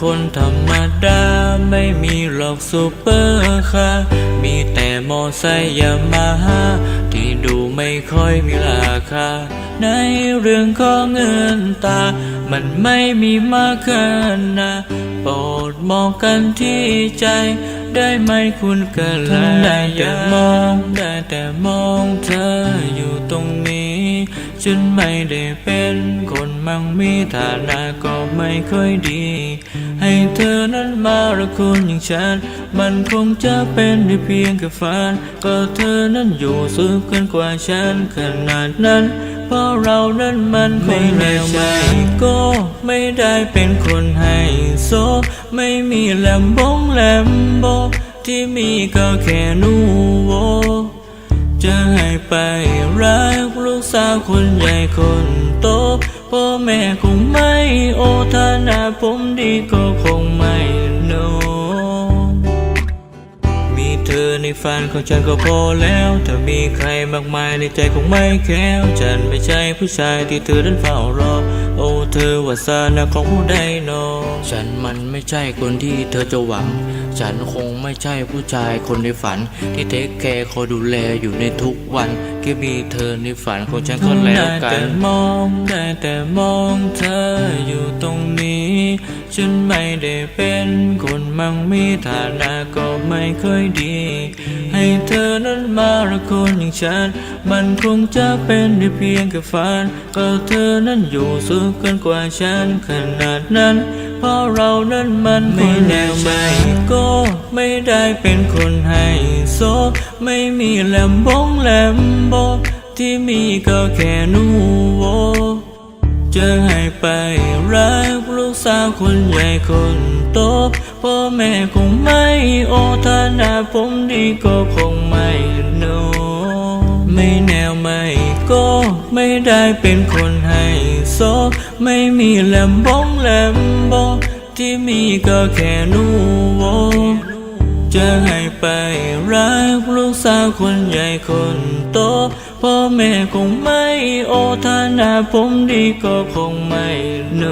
คนธรรมดา ไม่มีหรอกซูเปอร์คาร์มีแต่มอไซค์ยามาฮ่าที่ดูไม่ค่อยมีราคา ในเรื่องของเงินตา มันไม่มีมากเกินนะโปรดมองกันที่ใจได้ไหมคุณกันแล้วได้แต่มองได้แต่มองเธออยู่ตรงนี้ ฉันไม่ได้เป็นคนมั่งมีฐานะก็ไม่ค่อยดี ให้เธอนั้นมารักคนอย่างฉัน มันคงจะเป็นได้เพียงแค่ฝัน ก็เธอนั้นอยู่สูงเกินกว่าฉันขนาดนั้น เพราะเรานั้นมันไม่แน่ใจก็ไม่ได้เป็นคนให้โซ ไม่มีแลมบงแลมโบที่มีก็แค่นูโว จะให้ไปรักลูกสาวคนใหญ่คนโตพ่อแม่คงไม่โอทานาผมดีกว่า ในฝันของฉันก็พอแล้วถ้ามีใครมากมายในใจคงไม่แค้วฉันไม่ใช่ผู้ชายที่เธอนั้นเฝ้ารอ โอ้เธอวาสนาของผู้ใดนอฉันมันไม่ใช่คนที่เธอจะหวัง ฉันคงไม่ใช่ผู้ชายคนในฝัน ที่เทคแคร์คอยดูแลอยู่ในทุกวัน แค่มีเธอในฝันของฉันก็แล้วกันได้แต่มองได้แต่มองเธออยู่ตรงนี้ ฉันไม่ได้เป็นคนมั่งมีฐานะก็ไม่ค่อยดี ให้เธอนั้นมารักคนอย่างฉัน มันคงจะเป็นได้เพียงแค่ฝันก็เธอนั้นอยู่สูงเกินกว่าฉันขนาดนั้นเพราะเรานั้นมันไม่แน่ไม่ก็ไม่ได้เป็นคนให้โซ ไม่มีแลมบงแลมโบ ที่มีก็แค่นูโว จะให้ไปรักลูกสาวคนใหญ่คนโตพ่อแม่คงไม่โอฐานะผมดีก็คงไม่โน ไม่แนวไม่ก็ไม่ได้เป็นคนให้โซ ไม่มีแลมบงแลมโบ ที่มีก็แค่นูโว จะให้ไปรักลูกสาวคนใหญ่คนโตพ่อแม่คงไม่โอทานาผมดีก็คงไม่โน